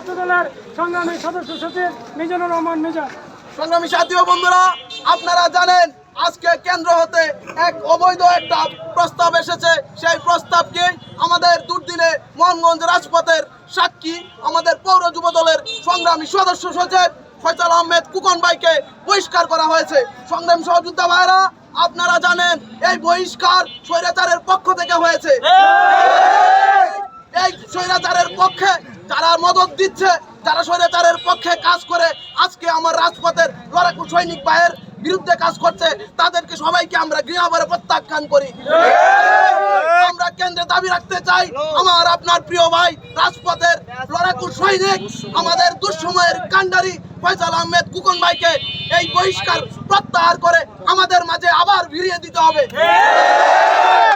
ছাত্র দলের সংগ্রামী সদস্য সচিব মিজানুর রহমান মিজান। সংগ্রামী সাথী ও বন্ধুরা আপনারা জানেন আজকে কেন্দ্র হতে এক অবৈধ একটা প্রস্তাব এসেছে। সেই প্রস্তাবকে আমাদের দুর্দিনে মোহনগঞ্জ রাজপথের সাক্ষী আমাদের পৌর যুব দলের সংগ্রামী সদস্য সচিব ফয়সাল আহমেদ কুকন ভাইকে বহিষ্কার করা হয়েছে। সংগ্রামী সহযোদ্ধা ভাইরা আপনারা জানেন এই বহিষ্কার স্বৈরাচারের পক্ষ থেকে হয়েছে। এই স্বৈরাচারের পক্ষে যারা মদত দিচ্ছে, যারা স্বৈরাচারের পক্ষে কাজ করে, আজকে আমার রাজপথের লড়াকু সৈনিক ভাইয়ের বিরুদ্ধে কাজ করছে, তাদেরকে সবাইকে আমরা গৃহভরে প্রত্যাখ্যান করি। আমরা কেন্দ্রে দাবি রাখতে চাই, আমার আপনার প্রিয় ভাই, রাজপথের লড়াকু সৈনিক, আমাদের দুঃসময়ের কান্ডারি ফয়সাল আহমেদ কুকন ভাইকে এই বহিষ্কার প্রত্যাহার করে আমাদের মাঝে আবার ফিরিয়ে দিতে হবে।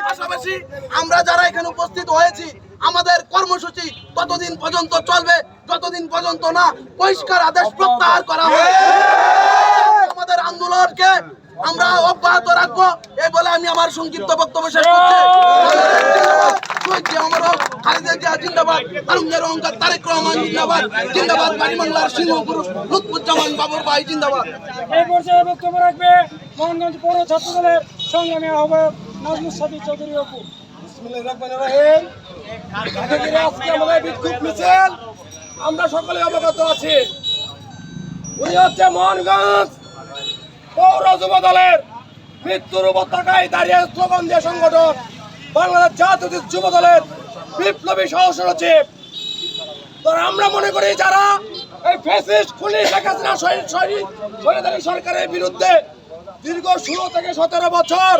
পাশাপাশি আমরা যারা এখানে উপস্থিত হয়েছি আমাদের কর্মসূচি ততদিন পর্যন্ত চলবে যতদিন পর্যন্ত না পরিষ্কার আদেশ প্রত্যাহার করা হয়। আমাদের আন্দোলনকে আমরা অব্যাহত রাখব এই বলে আমি আমার সংক্ষিপ্ত বক্তব্য শেষ করছি। তারেক রহমান জিন্দাবাদ জিন্দাবাদ সিংহ পুরুষ লুৎফুজ্জামান বাবুর ভাই জিন্দাবাদ। এই পর্যায়ে বক্তব্য রাখবে মোহনগঞ্জ পৌর ছাত্র দলের সংগ্রামী আহ্বায়ক নাজমুস সাদি চৌধুরী অপু। আমরা সকলে অবগত আছি। উনি হচ্ছে মোহনগঞ্জ পৌর যুব দলের মৃত্যুর উপত্যকায় দাঁড়িয়ে স্লোগান দিয়ে সংগঠন। বাংলাদেশ জাতীয় যুব দলের বিপ্লবী সহ সচিব তো আমরা মনে করি যারা এই ফেসিস্ট খুনি শেখ হাসিনা আলী সরকারের বিরুদ্ধে দীর্ঘ ষোলো থেকে সতেরো বছর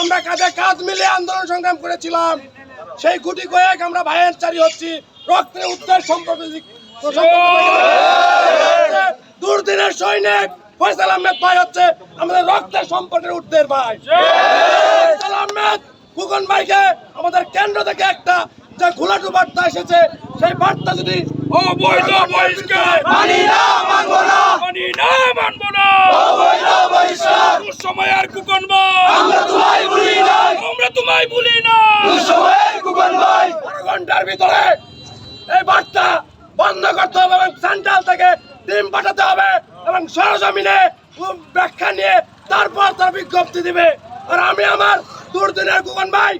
আমরা কাঁধে কাঁধ মিলে আন্দোলন সংগ্রাম করেছিলাম। সেই গুটি কয়েক আমরা ভাইয়ের চারি হচ্ছি। রক্তের উত্তর সম্পর্ক দুর্দিনের সৈনিক ফয়সাল আহমেদ ভাই হচ্ছে আমাদের রক্তের সম্পর্কের উর্ধের ভাই। ফয়সাল আহমেদ ফুকন ভাইকে আমাদের কেন্দ্র থেকে একটা যে ঘোলাটু বার্তা এসেছে সেই বার্তা যদি অবৈধ বহিষ্কার। মানি না মানবো না। মানি না মানবো না। অবৈধ বহিষ্কার। সময়ের কুকন আমরা তোমায় ভুলি নাই। আমরা তোমায় ভুলি না সময়ের কুকন ভাই বারো ঘণ্টার ভিতরে এই বার্তা বন্ধ করতে হবে এবং সেন্ট্রাল থেকে টিম পাঠাতে হবে এবং সরজমিনে ব্যাখ্যা নিয়ে তারপর তার বিজ্ঞপ্তি দিবে। আর আমি আমার দুর্দিনের কুকন ভাই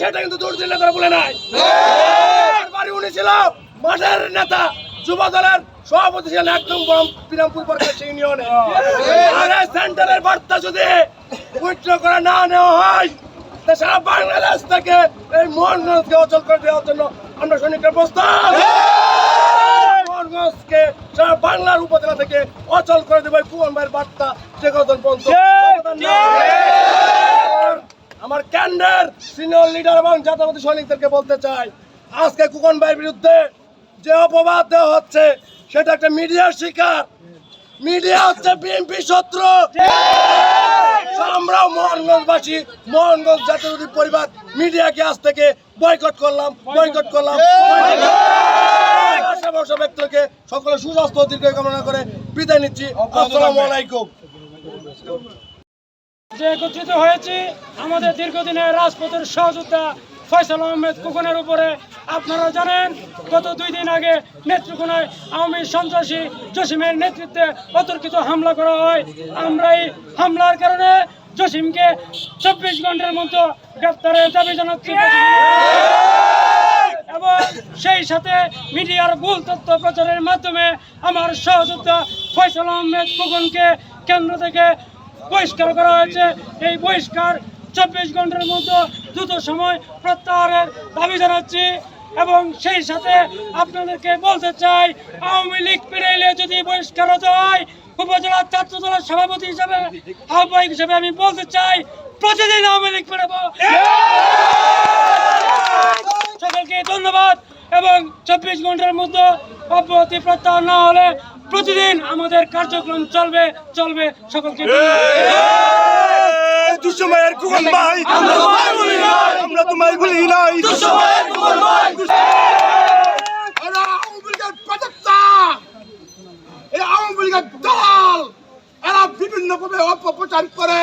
সেটা কিন্তু দুর্দিনের করে বলে নাই। আমার বাড়ি উনি ছিল মাঠের নেতা যুব দলের সভাপতি ছিলেন একদম বম বিরামপুর পরকাশ ইউনিয়নে আর সেন্টারের বার্তা যদি উইথড্র করে না নেওয়া হয় সারা বাংলাদেশ থেকে এই মোহনগঞ্জকে অচল করে দেওয়ার জন্য আমরা সৈনিকের প্রস্তাব মোহনগঞ্জকে সারা বাংলার উপজেলা থেকে অচল করে দেবে কুমন ভাইয়ের বার্তা যে পর্যন্ত। আমার ক্যান্ডার সিনিয়র লিডার এবং জাতীয়বাদী সৈনিকদেরকে বলতে চাই আজকে কুকন ভাইয়ের বিরুদ্ধে যে অপবাদ দেওয়া হচ্ছে সেটা একটা মিডিয়ার শিকার। মিডিয়া হচ্ছে বিএনপি শত্রু। আমরাও মোহনগঞ্জবাসী। মোহনগঞ্জ জাতীয়বাদী পরিবার মিডিয়াকে আজ থেকে বয়কট করলাম বয়কট করলাম। আশা ভরসা ব্যক্তিকে সকলে সুস্বাস্থ্য দীর্ঘ কামনা করে বিদায় নিচ্ছি। আসসালামু আলাইকুম। যে একত্রিত হয়েছি আমাদের দীর্ঘদিনের রাজপথের সহযোদ্ধা ফয়সাল আহমেদ কুকনের উপরে আপনারা জানেন, গত দুই দিন আগে নেত্রকোনায় আওয়ামী সন্ত্রাসী জসিমের নেতৃত্বে অতর্কিত হামলা করা হয়। আমরা এই হামলার কারণে জসিমকে চব্বিশ ঘণ্টার মধ্যে গ্রেপ্তারের দাবি জানাচ্ছি। এবং সেই সাথে মিডিয়ার ভুল তথ্য প্রচারের মাধ্যমে আমার সহযোদ্ধা ফয়সাল আহমেদ কুকনকে কেন্দ্র থেকে বহিষ্কার করা হয়েছে। এই বহিষ্কার চব্বিশ ঘণ্টার মধ্যে দ্রুত সময় প্রত্যাহারের দাবি জানাচ্ছি। এবং সেই সাথে আপনাদেরকে বলতে চাই, আওয়ামী লীগ পেরাইলে যদি বহিষ্কার হতে হয়, উপজেলা ছাত্র দলের সভাপতি হিসাবে, আহ্বায়ক হিসেবে আমি বলতে চাই, প্রতিদিন আওয়ামী লীগ পেরাবো সকলকে ধন্যবাদ এবং চব্বিশ ঘণ্টার মধ্যে অব্যাহতি প্রত্যাহার না হলে প্রতিদিন আমাদের কার্যক্রম চলবে চলবে সকলকে। দুঃসময়ের কুকন ভাই। আমরা তোমায় ভুলি নাই। দুঃসময়ের ভাই। দল। এরা বিভিন্ন ভাবে অপপ্রচার করে।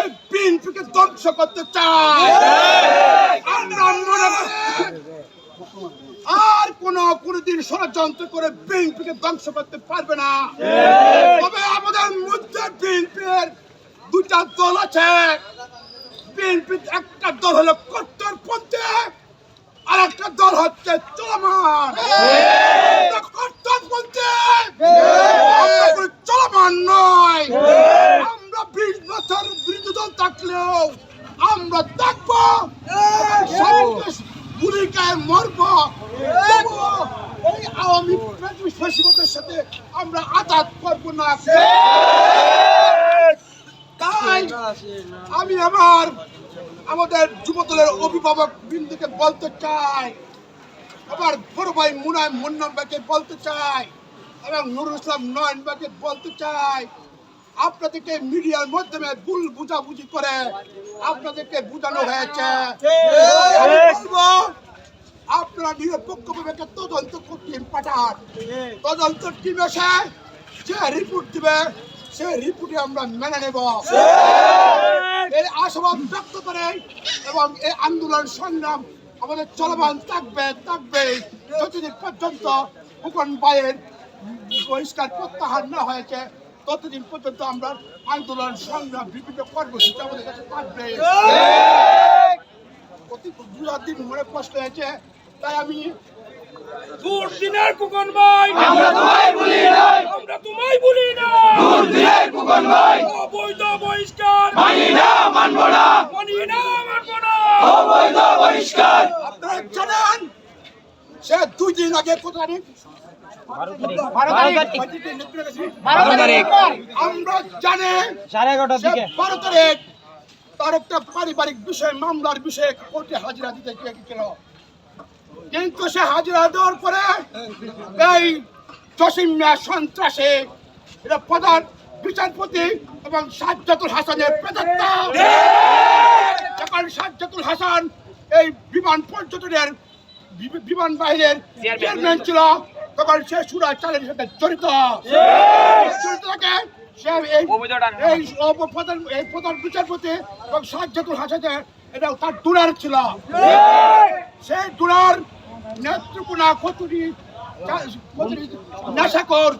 এই বিএনপিকে ধ্বংস করতে চায়। মনে আর কোন কোনদিন ষড়যন্ত্র করে বিএনপিকে ধ্বংস করতে পারবে না। তবে আমাদের মধ্যে বিএনপির দুটা দল আছে। বিএনপি একটা দল হলো কট্টরপন্থী আর একটা দল হচ্ছে চলমান। আমরা কট্টরপন্থী চলমান নয়। আমরা বিশ বছর বিরোধী দল থাকলেও আমরা থাকব গুলিকায় মরবো। এই আওয়ামী ফেসিবতের সাথে আমরা আঘাত করব না। তাই আমি আমার আমাদের যুবদলের অভিভাবক বিন্দুকে বলতে চাই। আমার বড় ভাই মুনায় মুন্নন ভাইকে বলতে চাই এবং নুরুল ইসলাম নয়ন ভাইকে বলতে চাই। আপনাদেরকে মিডিয়ার মাধ্যমে ভুল বুঝাবুঝি করে আপনাদেরকে বোঝানো হয়েছে। আপনারা নিরপেক্ষভাবে একটা তদন্ত টিম পাঠান। তদন্ত টিম এসে যে রিপোর্ট দিবে সেই রিপোর্টে আমরা মেনে নেব। এই আশাবাদ ব্যক্ত করে এবং এই আন্দোলন সংগ্রাম আমাদের চলমান থাকবে থাকবে। যতদিন পর্যন্ত ফুকন ভাইয়ের বহিষ্কার প্রত্যাহার না হয়েছে ততদিন পর্যন্ত আমরা আন্দোলন সংগ্রাম বিভিন্ন কর্মসূচি আমাদের কাছে থাকবে। অতি দুদিন মনে কষ্ট হয়েছে তাই আমি দুর্দিনের কুকন ভাই। আমরা তোমায় ভুলি নাই। আমরা তোমায় বলি না দুর্দিনের কুকন ভাই। অবৈধ বহিষ্কার। মানি না মানবো না। মানি না মানবো না। অবৈধ বহিষ্কার। আপনারা জানেন সে দুই দিন আগে আমরা জানি সাড়ে এগারোটার দিকে। বারো তারিখ তার একটা পারিবারিক বিষয় মামলার বিষয়ে কোর্টে হাজিরা দিতে গিয়েছিল কিন্তু সে হাজিরা দেওয়ার পরে এই জসিম মিয়া সন্ত্রাসে এটা প্রধান বিচারপতি এবং সাজ্জাতুল হাসানের প্রেতাত্মা। যখন সাজ্জাতুল হাসান এই বিমান পর্যটনের বিমান বাহিনীর চেয়ারম্যান ছিল। তখন সে সুরা চালের সাথে জড়িত। জড়িত থাকে সে এই প্রধান এই প্রধান বিচারপতি এবং সাজ্জাতুল হাসানের এটা তার দুরার ছিল। সেই দুরার নেত্রকোনা কতুরি নেশাকর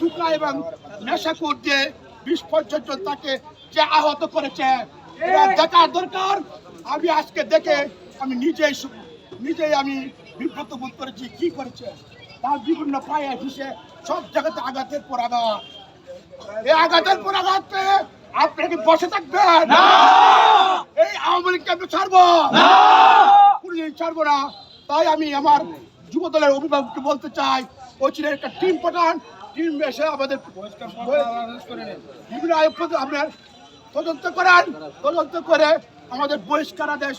থুকায় এবং নেশাকর যে বিশ পর্যন্ত তাকে যে আহত করেছে দেখার দরকার। আমি আজকে দেখে আমি নিজেই নিজেই আমি বিব্রত বোধ করেছি কি করেছে। তার বিভিন্ন পায়ে সব জায়গাতে আঘাতের পর আঘাত। এই আঘাতের পর আঘাত পেয়ে আপনারা কি বসে থাকবেন? এই আওয়ামী লীগকে আমি ছাড়বো। কোনোদিন ছাড়বো না। তাই আমি আমার যুব দলের অভিভাবককে বলতে চাই কোচিনের একটা টিম পাঠান। টিম এসে আমাদের বিভিন্ন আয়োগ আপনার তদন্ত করেন। তদন্ত করে আমাদের বহিষ্কার আদেশ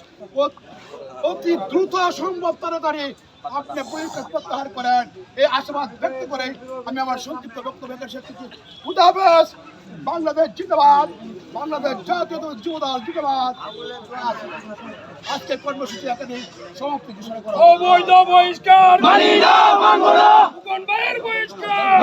অতি দ্রুত সম্ভব তাড়াতাড়ি আপনি বহিষ্কার প্রত্যাহার করেন। এই আশাবাদ ব্যক্ত করে আমি আমার সংক্ষিপ্ত বক্তব্য এখানে শেষ করছি। খুদাহাফেজ বাংলাদেশ জিন্দাবাদ বাংলাদেশ জাতীয় যুব দল জিন্দাবাদ। আজকের কর্মসূচি এখানে সমাপ্তি ঘোষণা করা অবৈধ বহিষ্কার। বহিষ্কার।